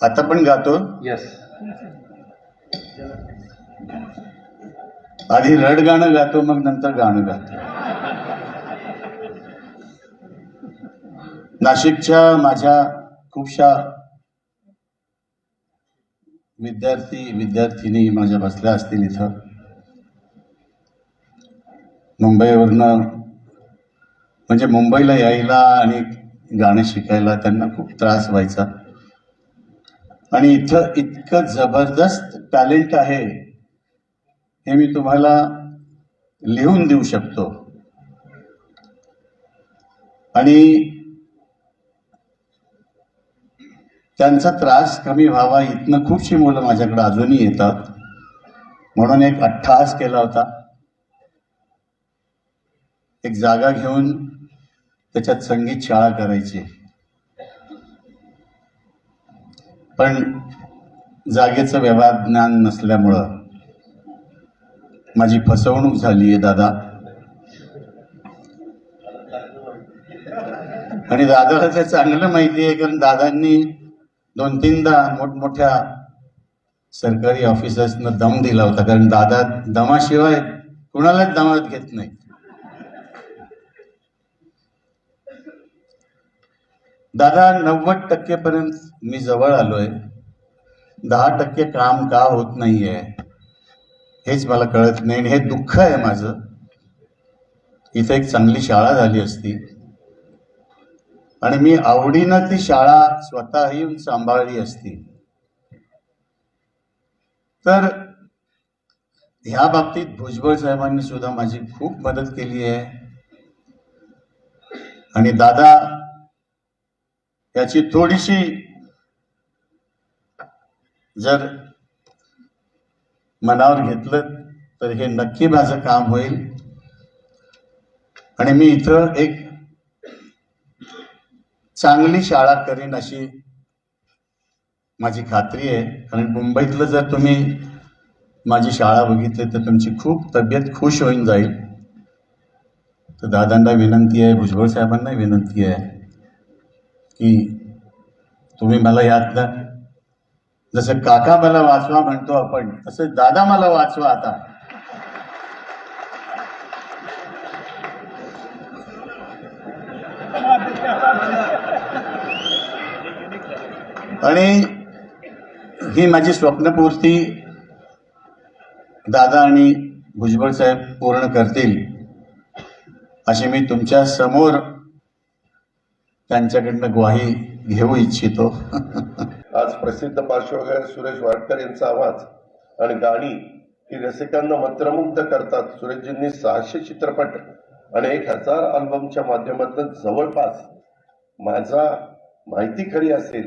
आता पण गातो? येस आधी रड गाणं गातो मग नंतर गाणं गातो. नाशिकच्या माझ्या खूपशा विद्यार्थी विद्यार्थिनी माझ्या बसल्या असतील इथं. मुंबईवरनं म्हणजे मुंबईला यायला आणि गाणं शिकायला त्यांना खूप त्रास व्हायचा. आणि इथं इतकं जबरदस्त टॅलेंट आहे हे मी तुम्हाला लिहून देऊ शकतो. आणि त्यांचा त्रास कमी व्हावा इथनं खूपशी मुलं माझ्याकडे अजूनही येतात. म्हणून एक अट्टहास केला होता. एक जागा घेऊन त्याच्यात संगीत शाळा करायची. पण जागेचं व्यवहार ज्ञान नसल्यामुळं माझी फसवणूक झाली आहे दादा. आणि दादाला ते चांगलं माहिती आहे कारण दादांनी दोन तीनदा मोठमोठ्या सरकारी ऑफिसर्सनं दम दिला होता कारण दादा दमाशिवाय कुणालाच दमात घेत नाही. दादा नव्वद टक्केपर्यंत मी जवळ आलोय. दहा टक्के काम का होत नाही आहे हेच मला कळत नाही आणि हे दुःख आहे माझं. इथं एक चांगली शाळा झाली असती. आणि मी आवडीनं ती शाळा स्वतः येऊन सांभाळली असती. तर ह्या बाबतीत भुजबळ साहेबांनी सुद्धा माझी खूप मदत केली आहे. आणि दादा याची थोडीशी जर मनावर घेतलं तर हे नक्की माझं काम होईल. आणि मी इथं एक चांगली शाळा करीन अशी माझी खात्री आहे. कारण मुंबईतलं जर तुम्ही माझी शाळा बघितली तर तुमची खूप तब्येत खुश होऊन जाईल. तर दादांना विनंती आहे भुजबळ साहेबांना विनंती आहे. की तुम्ही मला यातनं जसं काका मला वाचवा म्हणतो आपण तसं दादा मला वाचवा आता. आणि ही माझी स्वप्नपूर्ती दादा आणि भुजबळ साहेब पूर्ण करतील अशी मी तुमच्यासमोर त्यांच्याकडनं ग्वाही घेऊ इच्छितो. आज प्रसिद्ध पार्श्वगायक सुरेश वाडकर यांचा आवाज आणि गाणी ही रसिकांना मंत्रमुग्ध करतात. सुरेशजींनी सहाशे चित्रपट आणि एक हजार अल्बमच्या माध्यमातून जवळपास माझा माहिती खरी असेल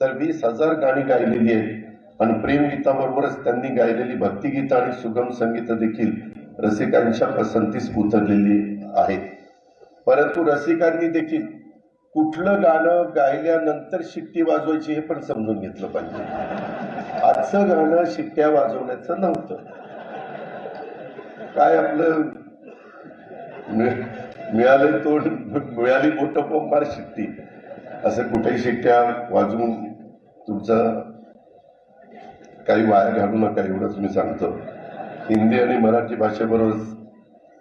तर वीस हजार गाणी गायलेली आहेत. आणि प्रेमगीताबरोबरच त्यांनी गायलेली भक्तिगीतं आणि सुगम संगीत देखील रसिकांच्या पसंतीस उतरलेली आहेत. परंतु रसिकांनी देखील कुठलं गाणं गायल्यानंतर शिट्टी वाजवायची हे पण समजून घेतलं पाहिजे. आजचं गाणं शिट्ट्या वाजवण्याचं नव्हतं. काय आपलं मिळ- मिळालं तोंड मिळाली बोट फार शिट्टी. असं कुठेही शिट्ट्या वाजवून तुमचं काही वाया घालू नका एवढंच मी सांगतो. हिंदी आणि मराठी भाषेबरोबर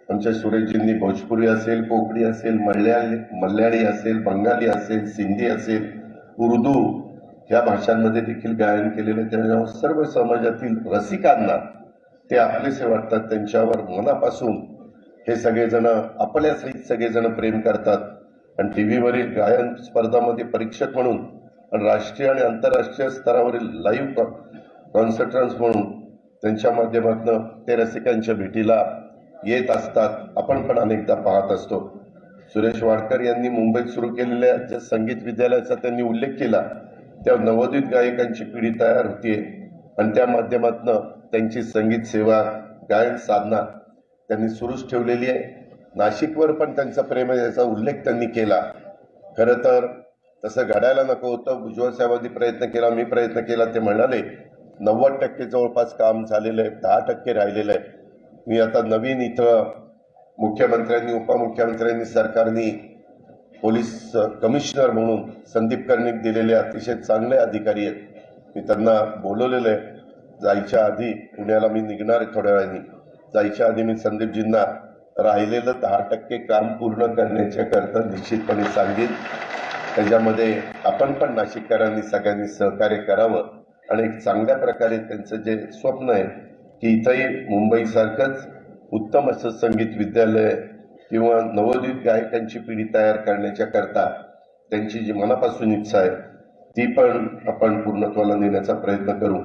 आमच्या सुरेशजींनी भोजपुरी असेल कोकणी असेल मल्याळी मल्याळी असेल बंगाली असेल सिंधी असेल उर्दू या भाषांमध्ये देखील गायन केलेले त्याच्यामुळे सर्व समाजातील रसिकांना ते आपलेसे वाटतात त्यांच्यावर मनापासून हे सगळेजण आपल्यासहित सगळेजण प्रेम करतात. आणि टी व्हीवरील गायन स्पर्धामध्ये परीक्षक म्हणून आणि राष्ट्रीय आणि आंतरराष्ट्रीय स्तरावरील लाईव्ह कॉन्सर्टन्स म्हणून त्यांच्या माध्यमातून ते रसिकांच्या भेटीला येत असतात. आपण पण अनेकदा पाहत असतो. सुरेश वाडकर यांनी मुंबईत सुरू केलेल्या ज्या संगीत विद्यालयाचा त्यांनी उल्लेख केला त्या नवोदित गायकांची पिढी तयार होतीये. आणि त्या माध्यमातून त्यांची संगीत सेवा गायन साधना त्यांनी सुरूच ठेवलेली आहे. नाशिकवर पण त्यांचा प्रेम आहे याचा उल्लेख त्यांनी केला. खरं तर तसं घडायला नको होतं. भुजबळ साहेबांनी प्रयत्न केला मी प्रयत्न केला ते म्हणाले नव्वद टक्के जवळपास काम झालेलं आहे दहा टक्के राहिलेलं आहे. मी आता नवीन इथं मुख्यमंत्र्यांनी उपमुख्यमंत्र्यांनी सरकारनी पोलीस कमिशनर म्हणून संदीप कर्णिक दिलेले अतिशय चांगले अधिकारी आहेत. मी त्यांना बोलवलेलं आहे. जायच्या आधी पुण्याला मी निघणार आहे थोड्या वेळाने. जायच्या आधी मी संदीपजींना राहिलेलं दहा टक्के काम पूर्ण करण्याच्या करता निश्चितपणे सांगेन. त्याच्यामध्ये आपण पण नाशिककरांनी सगळ्यांनी सहकार्य करावं. आणि एक चांगल्या प्रकारे त्यांचं जे स्वप्न आहे की इथंही मुंबईसारखंच उत्तम असं संगीत विद्यालय किंवा नवोदित गायकांची पिढी तयार करण्याच्या करता त्यांची जी मनापासून इच्छा आहे ती पण आपण पूर्णत्वाला नेण्याचा प्रयत्न करू.